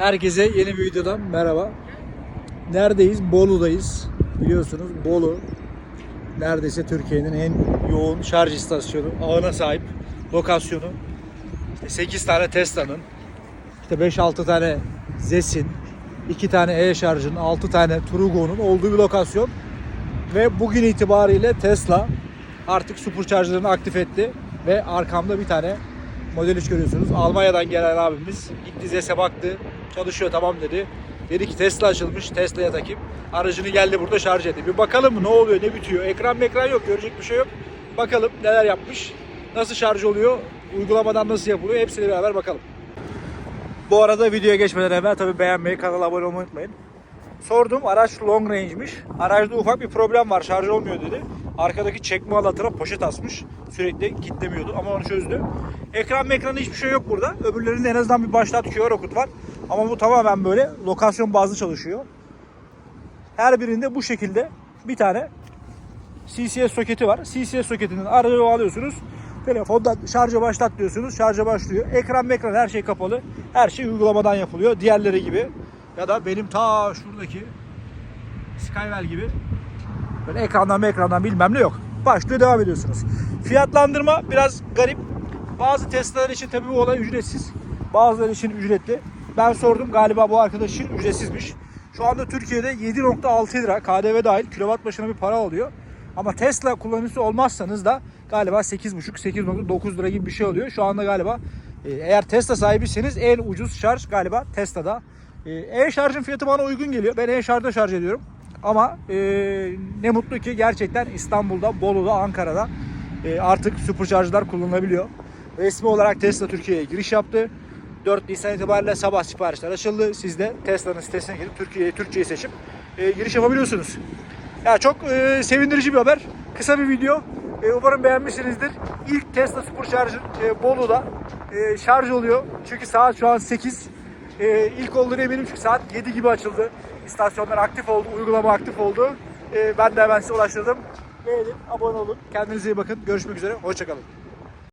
Herkese yeni bir videodan merhaba. Neredeyiz? Bolu'dayız. Biliyorsunuz Bolu neredeyse Türkiye'nin en yoğun şarj istasyonu, ağına sahip lokasyonu. İşte 8 tane Tesla'nın, işte 5-6 tane Zes'in, 2 tane e-şarjın, 6 tane Trugo'nun olduğu bir lokasyon. Ve bugün itibariyle Tesla artık supercharger'ını aktif etti ve arkamda bir tane Model 3 görüyorsunuz. Almanya'dan gelen abimiz gitti ZES'e baktı. Çalışıyor tamam dedi. Dedi ki Tesla açılmış. Tesla'ya takayım. Aracını geldi burada şarj etti. Bir bakalım ne oluyor ne bitiyor. Ekran mekran yok. Görecek bir şey yok. Bakalım neler yapmış. Nasıl şarj oluyor. Uygulamadan nasıl yapılıyor. Hepsini beraber bakalım. Bu arada videoya geçmeden evvel tabii beğenmeyi, kanala abone olmayı unutmayın. Sordum araç long range'miş. Aracda ufak bir problem var şarj olmuyor dedi. Arkadaki çekme halatına poşet asmış. Sürekli kilitlemiyordu ama onu çözdü. Ekran mekranı hiçbir şey yok burada. Öbürlerinde en azından bir başlat QR okut var. Ama bu tamamen böyle lokasyon bazlı çalışıyor. Her birinde bu şekilde bir tane CCS soketi var. CCS soketinden aracı bağlıyorsunuz. Telefondan şarja başlat diyorsunuz. Şarja başlıyor. Ekran mekran her şey kapalı. Her şey uygulamadan yapılıyor. Diğerleri gibi. Ya da benim ta şuradaki Skywell gibi böyle ekrandan ekrandan bilmem ne yok. Başlıyor devam ediyorsunuz. Fiyatlandırma biraz garip. Bazı Tesla'lar için tabii bu olay ücretsiz. Bazıları için ücretli. Ben sordum galiba bu arkadaş için ücretsizmiş. Şu anda Türkiye'de 7.6 lira KDV dahil kilowatt başına bir para alıyor. Ama Tesla kullanıcısı olmazsanız da galiba 8.5-8.9 lira gibi bir şey oluyor. Şu anda galiba e, eğer Tesla sahibiyseniz en ucuz şarj galiba Tesla'da. E, E-şarjın fiyatı bana uygun geliyor. Ben e-şarjda şarj ediyorum. Ama e, ne mutlu ki gerçekten İstanbul'da, Bolu'da, Ankara'da e, artık supercharger'lar kullanılabiliyor. Resmi olarak Tesla Türkiye'ye giriş yaptı. 4 Nisan itibariyle sabah siparişler açıldı. Siz de Tesla'nın sitesine girip Türkiye'yi Türkçeyi seçip e, giriş yapabiliyorsunuz. Ya çok e, sevindirici bir haber. Kısa bir video. E, umarım beğenmişsinizdir. İlk Tesla Supercharger e, Bolu'da e, şarj oluyor. Çünkü saat şu an 8. E, ilk olduğunu eminim çünkü saat 7 gibi açıldı. İstasyonlar aktif oldu, uygulama aktif oldu. E, ben de hemen size ulaştırdım. Beğenin, abone olun. Kendinize iyi bakın. Görüşmek üzere. Hoşçakalın.